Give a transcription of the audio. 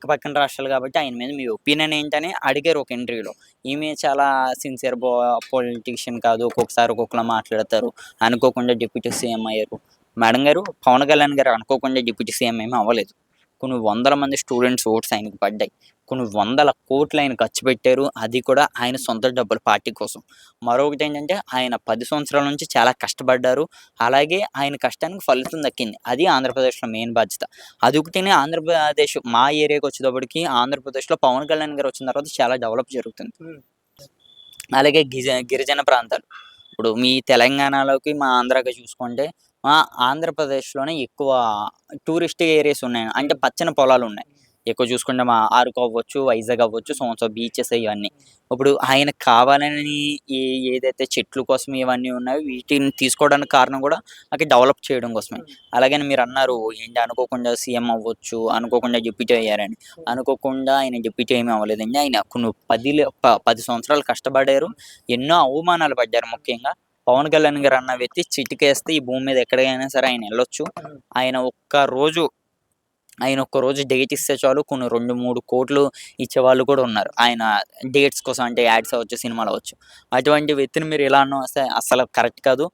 పక్కపక్కన రాష్ట్రాలు కాబట్టి ఆయన మీద మీ ఒపీనియన్ ఏంటని అడిగారు ఒక ఇంటర్వ్యూలో. ఈమె చాలా సిన్సియర్ బో పొలిటీషియన్ కాదు ఒక్కొక్కసారి ఒక్కొక్కలా మాట్లాడతారు. అనుకోకుండా డిప్యూటీ సీఎం అయ్యారు. మేడం గారు పవన్ కళ్యాణ్ గారు అనుకోకుండా డిప్యూటీ సీఎం ఏమీ అవ్వలేదు. కొన్ని వందల మంది స్టూడెంట్స్ ఓట్స్ ఆయనకు పడ్డాయి. కొన్ని వందల కోట్లు ఆయన ఖర్చు పెట్టారు. అది కూడా ఆయన సొంత డబ్బులు పార్టీ కోసం. మరొకటి ఏంటంటే ఆయన పది సంవత్సరాల నుంచి చాలా కష్టపడ్డారు. అలాగే ఆయన కష్టానికి ఫలితం దక్కింది. అది ఆంధ్రప్రదేశ్లో మెయిన్ బాధ్యత. అది ఒకటినే ఆంధ్రప్రదేశ్ మా ఏరియాకి వచ్చేటప్పటికి ఆంధ్రప్రదేశ్లో పవన్ కళ్యాణ్ గారు వచ్చిన తర్వాత చాలా డెవలప్ జరుగుతుంది. అలాగే గిజ గిరిజన ప్రాంతాలు. ఇప్పుడు మీ తెలంగాణలోకి మా ఆంధ్రాకి చూసుకుంటే మా ఆంధ్రప్రదేశ్లోనే ఎక్కువ టూరిస్ట్ ఏరియాస్ ఉన్నాయి. అంటే పచ్చని పొలాలు ఉన్నాయి. ఎక్కువ చూసుకుంటే మా అరకు అవ్వచ్చు వైజాగ్ అవ్వచ్చు సో బీచెస్ ఇవన్నీ. ఇప్పుడు ఆయన కావాలని ఈ ఏదైతే చెట్లు కోసం ఇవన్నీ ఉన్నాయో వీటిని తీసుకోవడానికి కారణం కూడా అక్కడ డెవలప్ చేయడం కోసమే. అలాగని మీరు అన్నారు ఏంటి అనుకోకుండా సీఎం అవ్వచ్చు అనుకోకుండా డిప్యూటీ అయ్యారని. అనుకోకుండా ఆయన డిప్యూటీ ఏమీ అవ్వలేదండి ఆయన కొన్ని పది పది సంవత్సరాలు కష్టపడారు ఎన్నో అవమానాలు పడ్డారు ముఖ్యంగా. పవన్ కళ్యాణ్ గారు అన్న వ్యక్తి చిటికేస్తే ఈ భూమి మీద ఎక్కడికైనా సరే ఆయన వెళ్ళొచ్చు. ఆయన ఒక్క రోజు ఆయన ఒక్క రోజు డేట్ ఇస్తే చాలు కొన్ని రెండు మూడు కోట్లు ఇచ్చే వాళ్ళు కూడా ఉన్నారు. ఆయన డేట్స్ కోసం అంటే యాడ్స్ అవ్వచ్చు సినిమాలు అవ్వచ్చు. అటువంటి వ్యక్తిని మీరు ఎలా అన్న వస్తే అసలు కరెక్ట్ కాదు.